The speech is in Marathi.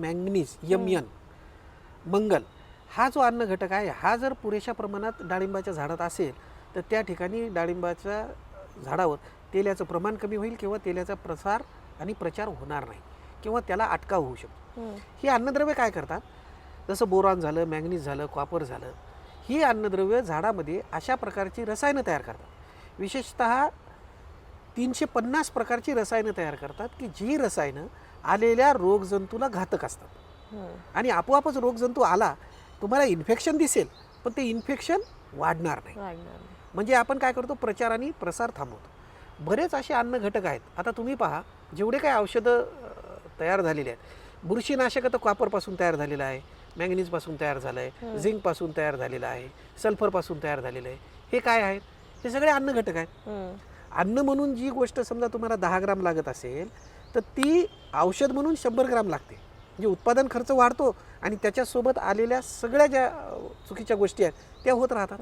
मॅंगनीज यम एन मंगल. हा जो अन्न घटक आहे हा जर पुरेशा प्रमाणात डाळिंबाच्या झाडात असेल तर त्या ठिकाणी डाळिंबाच्या झाडावर तेलाचं प्रमाण कमी होईल किंवा तेलाचा प्रसार आणि प्रचार होणार नाही किंवा त्याला अटकाव होऊ शकतो. ही अन्नद्रव्य काय करतात? जसं बोरॉन झालं मॅंगनीज झालं कॉपर झालं ही अन्नद्रव्य झाडामध्ये अशा प्रकारची रसायनं तयार करतात. विशेषत तीनशे पन्नास प्रकारची रसायनं तयार करतात की जी रसायनं आलेल्या रोगजंतूला घातक असतात. आणि आपोआपच रोगजंतू आला तुम्हाला इन्फेक्शन दिसेल पण ते इन्फेक्शन वाढणार नाही. म्हणजे आपण काय करतो प्रचार आणि प्रसार थांबवतो. बरेच असे अन्न घटक आहेत. आता तुम्ही पहा जेवढे काही औषधं तयार झालेले आहेत. बुरशीनाशक तर कॉपरपासून तयार झालेलं आहे मॅंगनीजपासून तयार झालं आहे झिंकपासून तयार झालेलं आहे सल्फरपासून तयार झालेलं आहे. हे काय आहेत? हे सगळे अन्न घटक आहेत. अन्न म्हणून जी गोष्ट समजा तुम्हाला दहा ग्राम लागत असेल तर ती औषध म्हणून शंभर ग्राम लागते. म्हणजे उत्पादन खर्च वाढतो आणि त्याच्यासोबत आलेल्या सगळ्या ज्या चुकीच्या गोष्टी आहेत त्या होत राहतात.